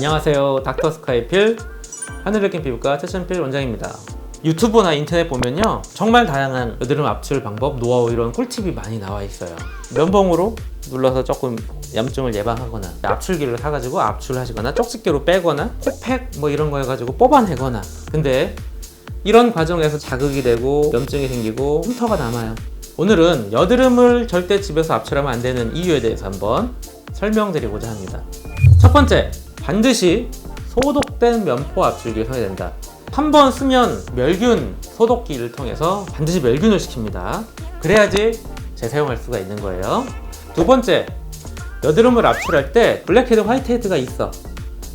안녕하세요. 닥터 스카이필 하늘의긴 피부과 최천필 원장입니다. 유튜브나 인터넷 보면요 정말 다양한 여드름 압출 방법, 노하우 이런 꿀팁이 많이 나와 있어요. 면봉으로 눌러서 조금 염증을 예방하거나 압출기를 사가지고 압출하시거나 쪽집게로 빼거나 코팩 뭐 이런 거 해가지고 뽑아내거나 근데 이런 과정에서 자극이 되고 염증이 생기고 흉터가 남아요. 오늘은 여드름을 절대 집에서 압출하면 안 되는 이유에 대해서 한번 설명드리고자 합니다. 첫 번째, 반드시 소독된 면포 압출기를 써야 된다. 한 번 쓰면 멸균 소독기를 통해서 반드시 멸균을 시킵니다. 그래야지 재사용할 수가 있는 거예요. 두 번째, 여드름을 압출할 때 블랙헤드, 화이트헤드가 있어.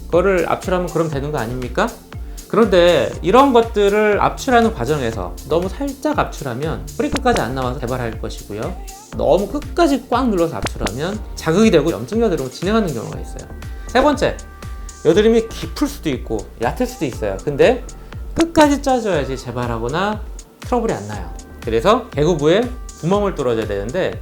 그거를 압출하면 그럼 되는 거 아닙니까? 그런데 이런 것들을 압출하는 과정에서 너무 살짝 압출하면 뿌리 끝까지 안 나와서 재발할 것이고요. 너무 끝까지 꽉 눌러서 압출하면 자극이 되고 염증 여드름을 진행하는 경우가 있어요. 세 번째, 여드름이 깊을 수도 있고 얕을 수도 있어요. 근데 끝까지 짜줘야지 재발하거나 트러블이 안 나요. 그래서 개구부에 구멍을 뚫어줘야 되는데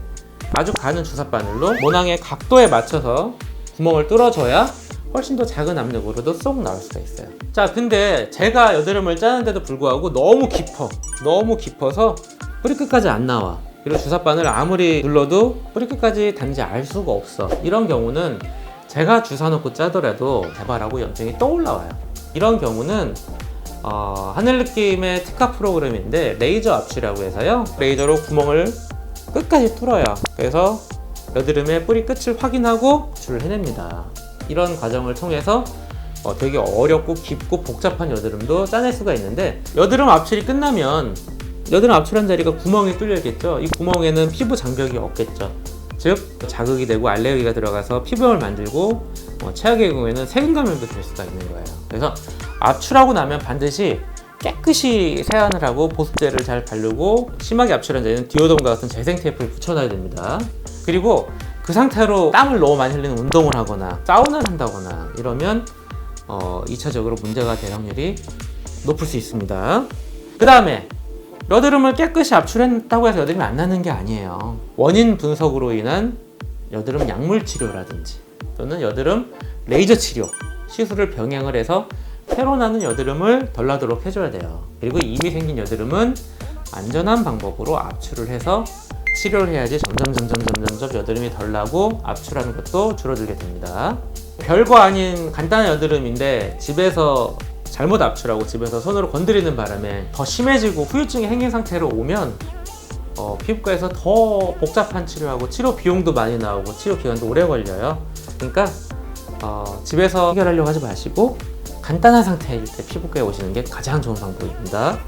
아주 가는 주사 바늘로 모낭의 각도에 맞춰서 구멍을 뚫어줘야 훨씬 더 작은 압력으로도 쏙 나올 수가 있어요. 자, 근데 제가 여드름을 짜는데도 불구하고 너무 깊어. 너무 깊어서 뿌리 끝까지 안 나와. 그리고 주사바늘 아무리 눌러도 뿌리 끝까지 단지 알 수가 없어. 이런 경우는 제가 주사 놓고 짜더라도 재발하고 염증이 또 올라와요. 이런 경우는 어, 하늘 느낌의 특화 프로그램인데 레이저 압출이라고 해서요. 레이저로 구멍을 끝까지 뚫어요. 그래서 여드름의 뿌리 끝을 확인하고 압출을 해냅니다. 이런 과정을 통해서 어, 되게 어렵고 깊고 복잡한 여드름도 짜낼 수가 있는데 여드름 압출이 끝나면 여드름 압출한 자리가 구멍이 뚫려 있겠죠. 이 구멍에는 피부 장벽이 없겠죠. 즉 자극이 되고 알레르기가 들어가서 피부염을 만들고 어, 최악의 경우에는 세균 감염도 될 수가 있는 거예요. 그래서 압출하고 나면 반드시 깨끗이 세안을 하고 보습제를 잘 바르고 심하게 압출한 자리는 디오돔과 같은 재생 테이프를 붙여놔야 됩니다. 그리고 그 상태로 땀을 너무 많이 흘리는 운동을 하거나 사우나를 한다거나 이러면 어, 2차적으로 문제가 될 확률이 높을 수 있습니다. 그 다음에 여드름을 깨끗이 압출했다고 해서 여드름이 안 나는 게 아니에요. 원인 분석으로 인한 여드름 약물 치료라든지 또는 여드름 레이저 치료, 시술을 병행을 해서 새로 나는 여드름을 덜 나도록 해줘야 돼요. 그리고 이미 생긴 여드름은 안전한 방법으로 압출을 해서 치료를 해야지 점점 점점 점점 점점 여드름이 덜 나고 압출하는 것도 줄어들게 됩니다. 별거 아닌 간단한 여드름인데 집에서 잘못 압출하고 집에서 손으로 건드리는 바람에 더 심해지고 후유증이 생긴 상태로 오면 어, 피부과에서 더 복잡한 치료하고 치료 비용도 많이 나오고 치료 기간도 오래 걸려요. 그러니까 어, 집에서 해결하려고 하지 마시고 간단한 상태일 때 피부과에 오시는 게 가장 좋은 방법입니다.